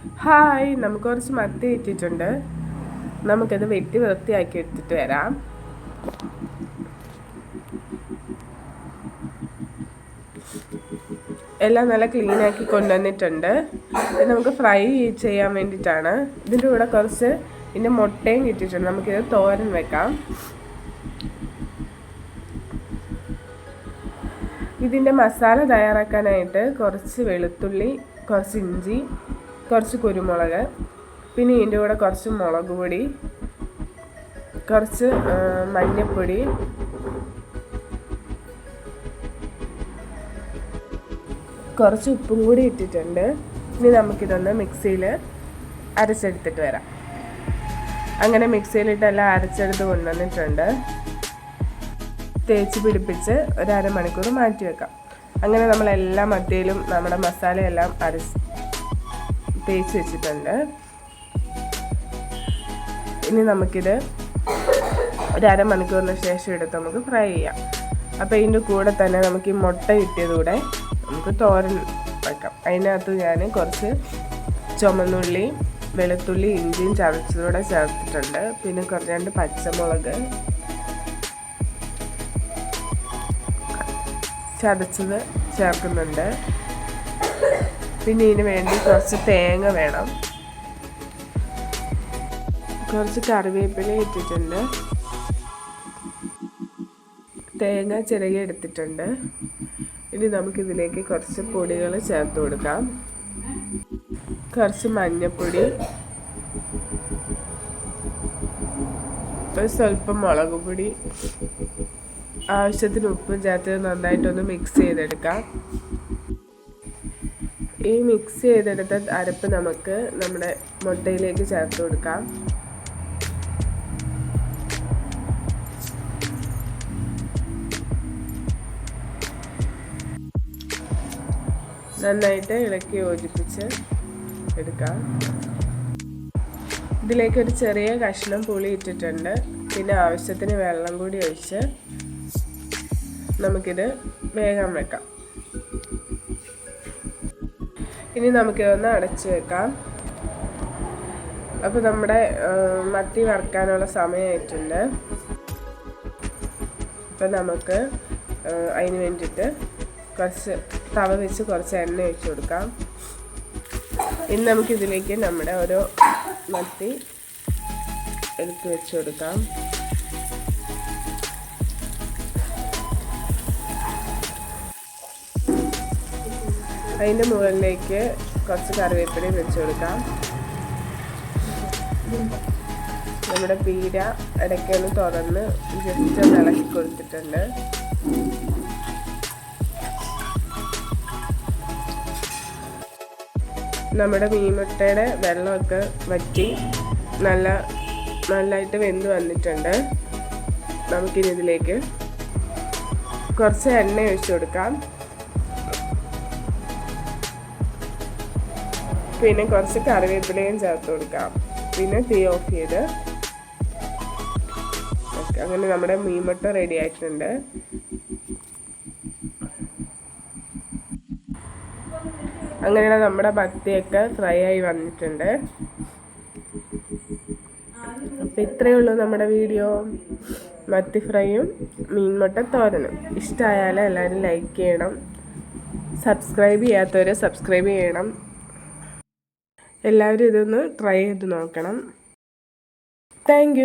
Hi നമുക്ക് കുറച്ച് മത്തി കിട്ടിയിട്ടുണ്ട്. നമുക്കത് വെട്ടി വൃത്തിയാക്കി എടുത്തിട്ട് വരാം. എല്ലാം നല്ല ക്ലീൻ ആക്കി കൊണ്ടുവന്നിട്ടുണ്ട്. ഇത് നമുക്ക് ഫ്രൈ ചെയ്യാൻ വേണ്ടിയിട്ടാണ്. ഇതിന്റെ കൂടെ കുറച്ച് ഇതിന്റെ മുട്ടയും കിട്ടിയിട്ടുണ്ട്. നമുക്കിത് തോരൻ വെക്കാം. ഇതിന്റെ മസാല തയ്യാറാക്കാനായിട്ട് കുറച്ച് വെളുത്തുള്ളി കുറച്ച് ഇഞ്ചി കുറച്ച് കുരുമുളക് പിന്നെ ഇതിന്റെ കൂടെ കുറച്ച് മുളക് പൊടി കുറച്ച് മഞ്ഞൾപ്പൊടി കുറച്ച് ഉപ്പും കൂടി ഇട്ടിട്ടുണ്ട്. ഇനി നമുക്കിതൊന്ന് മിക്സിയിൽ അരച്ചെടുത്തിട്ട് വരാം. അങ്ങനെ മിക്സിയിലിട്ടെല്ലാം അരച്ചെടുത്ത് കൊണ്ടുവന്നിട്ടുണ്ട്. തേച്ച് പിടിപ്പിച്ച് ഒരു അരമണിക്കൂർ മാറ്റി വെക്കാം. അങ്ങനെ നമ്മൾ എല്ലാ മത്തിയിലും നമ്മുടെ മസാലയെല്ലാം അരച്ച് തേച്ച് വെച്ചിട്ടുണ്ട്. ഇനി നമുക്കിത് ഒരു അരമണിക്കൂറിന് ശേഷം എടുത്ത് നമുക്ക് ഫ്രൈ ചെയ്യാം. അപ്പോൾ ഇതിന്റെ കൂടെ തന്നെ നമുക്ക് ഈ മുട്ട കിട്ടിയതുകൂടെ നമുക്ക് തോരൻ വെക്കാം. അതിനകത്ത് ഞാൻ കുറച്ച് ചുമന്നുള്ളി വെളുത്തുള്ളി ഇഞ്ചിയും ചതച്ചതൂടെ ചേർത്തിട്ടുണ്ട്. പിന്നെ കുറച്ച് രണ്ട് പച്ചമുളക് ചതച്ചത് ചേർക്കുന്നുണ്ട്. പിന്നെ ഇതിന് വേണ്ടി കുറച്ച് തേങ്ങ വേണം. കുറച്ച് കറിവേപ്പില ഇട്ടിട്ടുണ്ട്. തേങ്ങ ചിരകി എടുത്തിട്ടുണ്ട്. ഇനി നമുക്കിതിലേക്ക് കുറച്ച് പൊടികൾ ചേർത്ത് കൊടുക്കാം. കുറച്ച് മഞ്ഞൾപ്പൊടി സ്വല്പം മുളക് പൊടി. ആവശ്യത്തിന് ഉപ്പും ചേർത്ത് നന്നായിട്ടൊന്ന് മിക്സ് ചെയ്തെടുക്കാം. ഈ മിക്സ് ചെയ്തെടുത്ത അരപ്പ് നമുക്ക് നമ്മുടെ മുട്ടയിലേക്ക് ചേർത്ത് കൊടുക്കാം. നന്നായിട്ട് ഇളക്കി യോജിപ്പിച്ച് എടുക്കാം. ഇതിലേക്ക് ഒരു ചെറിയ കഷ്ണം പുളി ഇട്ടിട്ടുണ്ട്. പിന്നെ ആവശ്യത്തിന് വെള്ളം കൂടി ഒഴിച്ച് നമുക്കിത് വേഗം വെക്കാം. ഇനി നമുക്കിതൊന്ന് അടച്ചു വെക്കാം. അപ്പോൾ നമ്മുടെ മത്തി വറുക്കാനുള്ള സമയമായിട്ടുണ്ട് അപ്പം നമുക്ക് അതിന് വേണ്ടിയിട്ട് കുറച്ച് തവ വെച്ച് കുറച്ച് എണ്ണ ഒഴിച്ച് കൊടുക്കാം. ഇനി നമുക്കിതിലേക്ക് നമ്മുടെ ഓരോ മത്തി എടുത്ത് വെച്ച് കൊടുക്കാം. അതിന്റെ മുകളിലേക്ക് കുറച്ച് കറിവേപ്പിലയും വെച്ച് കൊടുക്കാം. നമ്മുടെ പീര ഇടയ്ക്കൊന്ന് തുറന്ന് ജസ്റ്റ് ഒന്ന് ഇളക്കി കൊടുത്തിട്ടുണ്ട്. നമ്മുടെ മീൻമുട്ടയുടെ വെള്ളമൊക്കെ വറ്റി നല്ല നല്ലതായിട്ട് വെന്ത് വന്നിട്ടുണ്ട്. നമുക്കിനി ഇതിലേക്ക് കുറച്ച് എണ്ണ ഒഴിച്ചു കൊടുക്കാം. പിന്നെ കുറച്ച് കറിവേപ്പിലയും ചേർത്ത് കൊടുക്കാം. പിന്നെ തീ ഓഫ് ചെയ്ത്. അങ്ങനെ നമ്മുടെ മീൻമുട്ട റെഡി ആയിട്ടുണ്ട്. അങ്ങനെയുള്ള നമ്മുടെ ഭക്തിയൊക്കെ ഫ്രൈ ആയി വന്നിട്ടുണ്ട്. അപ്പം ഇത്രയേ ഉള്ളൂ നമ്മുടെ വീഡിയോ. മത്തി ഫ്രൈയും മീൻമുട്ട തോരനും. ഇഷ്ടമായാൽ എല്ലാവരും ലൈക്ക് ചെയ്യണം. സബ്സ്ക്രൈബ് ചെയ്യാത്തവർ സബ്സ്ക്രൈബ് ചെയ്യണം. എല്ലാവരും ഇതൊന്ന് ട്രൈ ചെയ്ത് നോക്കണം. താങ്ക്